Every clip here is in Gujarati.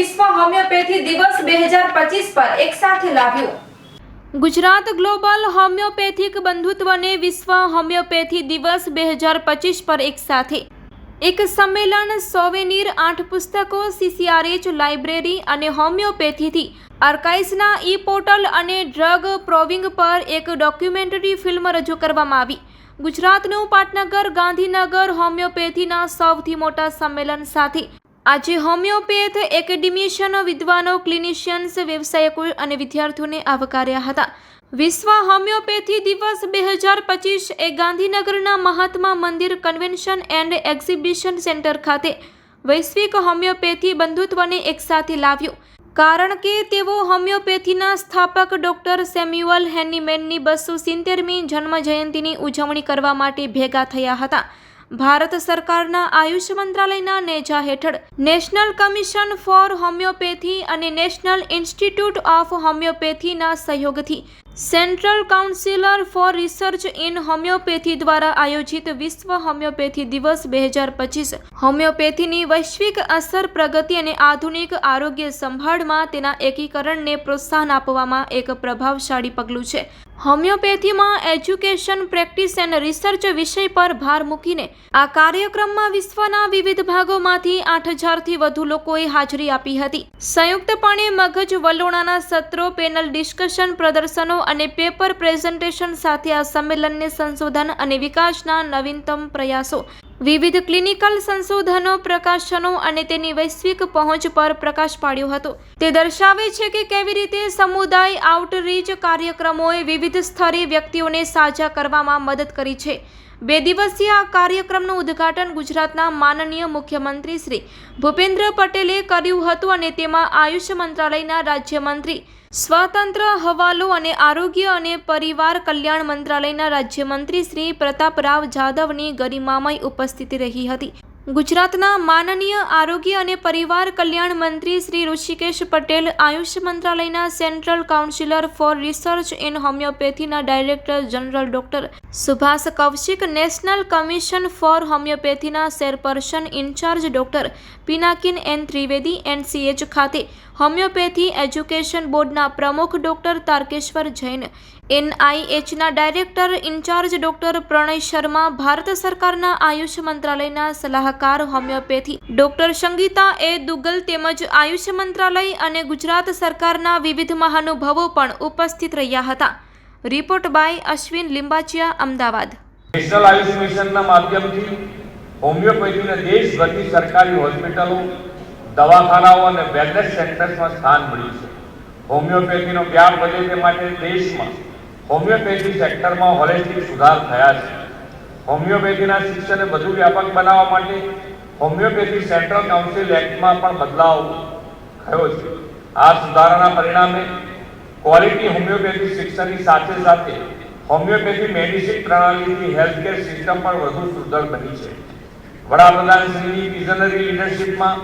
વિશ્વ હોમિયોપેથી દિવસ બે હજાર પચીસ પર એક સાથે લાવ્યું. ગુજરાત ગ્લોબલ હોમિયોપેથિક બંધુત્વને વિશ્વ હોમિયોપેથી દિવસ બે હજાર પચીસ પર એક સાથે. એક સંમેલન સોવેનીર આઠ પુસ્તકો, સીસીઆરએચ લાઇબ્રેરી અને હોમિયોપેથીથી આર્કાઇસના ઈ પોર્ટલ અને ડ્રગ પ્રોવિંગ પર એક ડોક્યુમેન્ટરી ફિલ્મ રજૂ કરવામાં આવી. ગુજરાતનું પાટનગર ગાંધીનગર હોમિયોપેથીના સૌથી મોટા સંમેલન સાથે આજે હોમિયોપેથ એકેડેમિશિયનો વિદ્વાનો, ક્લિનિશિયન્સ, વ્યવસાયકો અને વિદ્યાર્થીઓને આવકાર્યા હતા. વિશ્વ હોમિયોપેથી દિવસ બે હજાર પચીસ એ ગાંધીનગરના Mahatma Mandir convention and exhibition centre ખાતે વૈશ્વિક હોમિયોપેથી બંધુત્વને એકસાથે લાવ્યું. કારણ કે તેઓ હોમિયોપેથીના સ્થાપક ડૉક્ટર સેમ્યુઅલ હેનીમેનની બસો સિત્તેરમી જન્મ જયંતિની ઉજવણી કરવા માટે ભેગા થયા હતા. ભારત સરકારના આયુષ મંત્રાલયના નેજા હેઠળ નેશનલ કમિશન ફોર હોમિયોપેથી અને નેશનલ ઇન્સ્ટિટ્યૂટ ઓફ હોમિયોપેથીના સહયોગથી central councillor for research in homeopathy દ્વારા આયોજિત વિશ્વ હોમિયોપેથી દિવસ બે હજાર પચીસ. હોમિયોપેથીની વૈશ્વિક અસર પ્રગતિ અને આધુનિક આરોગ્ય સંભાળમાં તેના એકીકરણને પ્રોત્સાહન આપવામાં એક પ્રભાવશાળી પગલું છે. હોમિયોપેથીમાં એજ્યુકેશન પ્રેક્ટિસ એન્ડ રિસર્ચ વિષય પર ભાર મૂકીને આ કાર્યક્રમમાં વિશ્વના વિવિધ ભાગોમાંથી આઠ હજારથી વધુ લોકોએ હાજરી આપી હતી. સંયુક્તપણે મગજ વલોણાના સત્રો, પેનલ ડિસ્કશન, પ્રદર્શનો અને પેપર પ્રેઝન્ટેશન સાથે આ સંમેલનને સંશોધન અને વિકાસના નવીનતમ પ્રયાસો વિવિધ ક્લિનિકલ સંશોધનો, પ્રકાશનો અને તેની વૈશ્વિક પહોંચ પર પ્રકાશ પાડ્યો હતો. તે દર્શાવે છે કે કેવી રીતે સમુદાય આઉટરીચ કાર્યક્રમોએ વિવિધ સ્તરે વ્યક્તિઓને સાજા કરવામાં મદદ કરી છે. બે દિવસીય આ કાર્યક્રમનું ઉદ્ઘાટન ગુજરાતના માનનીય મુખ્યમંત્રી શ્રી ભૂપેન્દ્ર પટેલે કર્યું હતું અને તેમાં આયુષ મંત્રાલયના રાજ્યમંત્રી, સ્વતંત્ર હવાલો અને આરોગ્ય અને પરિવાર કલ્યાણ મંત્રાલયના રાજ્યમંત્રી શ્રી પ્રતાપરાવ જાદવની ગરિમામય ઉપસ્થિતિ રહી હતી. ગુજરાતના માનનીય આરોગ્ય અને પરિવાર કલ્યાણ મંત્રી શ્રી ઋષિકેશ પટેલ આયુષ મંત્રાલયના central councillor for research in હોમિયોપેથીના director general doctor Subhash Kaushik, national commission for હોમિયોપેથીના chairperson in-charge doctor Pinakin N Trivedi, NCH ખાતે હોમિયોપેથી એજ્યુકેશન બોર્ડના પ્રમુખ doctor Tarakeshwar Jain, એનઆઈએચના director in-charge doctor Pranay Sharma, Bharat સરકારના આયુષ મંત્રાલયના સલાહકાર homeopathy doctor Sangeeta A Duggal તેમજ આયુષ મંત્રાલય અને ગુજરાત સરકારના વિવિધ મહાનુભાવો પણ ઉપસ્થિત રહ્યા હતા. Report by Ashwin Limbachiya, Ahmedabad. National Ayush મિશનના માધ્યમથી હોમિયોપેથીને દેશભરની સરકારી હોસ્પિટલો દવાખાનાઓ અને વેલનેસ સેન્ટર્સમાં સ્થાન મળ્યું છે. હોમિયોપેથીનો વ્યાપ વધે તે માટે દેશમાં હોમિયોપેથી સેક્ટરમાં હોલિસ્ટિક સુધાર થયા છે. હોમિયોપેથીના શિક્ષણને વધુ વ્યાપક બનાવવા માટે હોમિયોપેથી સેન્ટ્રલ કાઉન્સિલ એક્ટમાં પણ બદલાવ થયો છે. આ સુધારાના પરિણામે ક્વોલિટી હોમિયોપેથી શિક્ષણની સાથે સાથે હોમિયોપેથી મેડિસિન પ્રણાલીની હેલ્થકેર સિસ્ટમ પણ વધુ સુદૃઢ બની છે. વડાપ્રધાન શ્રીની વિઝનરી લીડરશિપમાં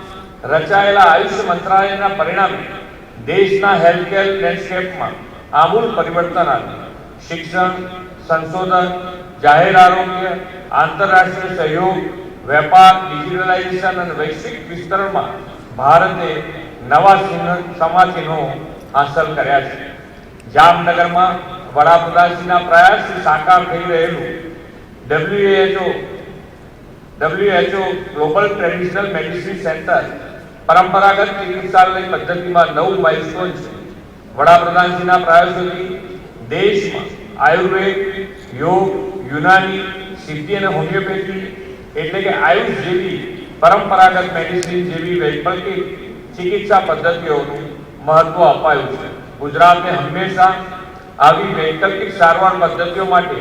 રચાયેલા આયુષ મંત્રાલયના પરિણામે દેશના હેલ્થકેર લેન્ડસ્કેપમાં આમૂલ પરિવર્તન આવ્યું. શિક્ષણ, સંશોધન, જાહેર આરોગ્ય, આંતરરાષ્ટ્રીય સહયોગ, વેપાર, ડિજિટલાઇઝેશન અને વૈશ્વિક વિસ્તરણમાં ભારતે નવા સમાચિહ્નો હાંસલ કર્યા છે. જામનગરમાં વડાપ્રધાનશ્રીના પ્રયાસથી સાકાર થઈ રહેલું WHO WHO global traditional medicine centre પરંપરાગત ચિકિત્સાલય પદ્ધતિમાં નવું માઇલસ્ટોન છે. વડાપ્રધાનજીના પ્રયાસોથી દેશમાં આયુર્વેદ, યોગ, યુનાની સિદ્ધિ અને હોમિયોપેથી એટલે કે આયુષ જેવી પરંપરાગત મેડિસિન જેવી વૈકલ્પિક ચિકિત્સા પદ્ધતિઓનું મહત્વ અપાયું છે. ગુજરાતે હંમેશા આવી વૈકલ્પિક સારવાર પદ્ધતિઓ માટે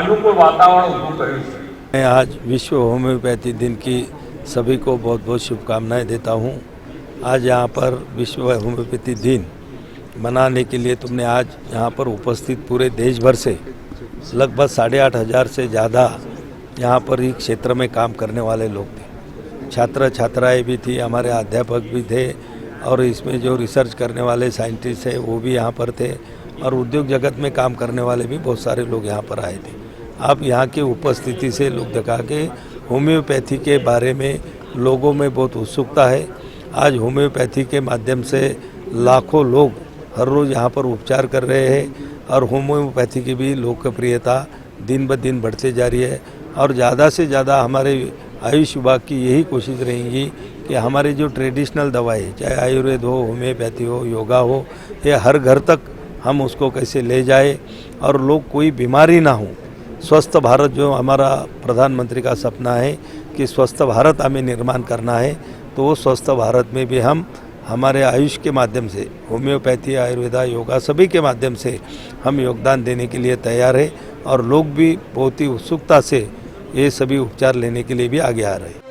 અનુકૂળ વાતાવરણ ઊભું કર્યું છે. આજ વિશ્વ હોમિયોપેથી દિન કી सभी को बहुत बहुत शुभकामनाएँ देता हूँ। आज यहाँ पर विश्व होम्योपैथी दिन मनाने के लिए तुमने आज यहाँ पर उपस्थित पूरे देश भर से लगभग साढ़े आठ हज़ार से ज़्यादा यहाँ पर इस क्षेत्र में काम करने वाले लोग थे। छात्र छात्राएँ भी थी, हमारे अध्यापक भी थे और इसमें जो रिसर्च करने वाले साइंटिस्ट हैं, वो भी यहाँ पर थे और उद्योग जगत में काम करने वाले भी बहुत सारे लोग यहाँ पर आए थे। आप यहाँ की उपस्थिति से लोग दिखा के होम्योपैथी के बारे में लोगों में बहुत उत्सुकता है। आज होम्योपैथी के माध्यम से लाखों लोग हर रोज़ यहाँ पर उपचार कर रहे हैं और होम्योपैथी की भी लोकप्रियता दिन ब दिन बढ़ते जा रही है और ज़्यादा से ज़्यादा हमारे आयुष विभाग की यही कोशिश रहेगी कि हमारे जो ट्रेडिशनल दवाई चाहे आयुर्वेद हो, होम्योपैथी हो, योगा हो, ये हर घर तक हम उसको कैसे ले जाए और लोग कोई बीमारी ना हो स्वस्थ भारत जो हमारा प्रधानमंत्री का सपना है कि स्वस्थ भारत हमें निर्माण करना है तो वो स्वस्थ भारत में भी हम, हमारे आयुष के माध्यम से, होम्योपैथी, आयुर्वेदा, योगा सभी के माध्यम से हम योगदान देने के लिए तैयार है और लोग भी बहुत ही उत्सुकता से ये सभी उपचार लेने के लिए भी आगे आ रहे हैं।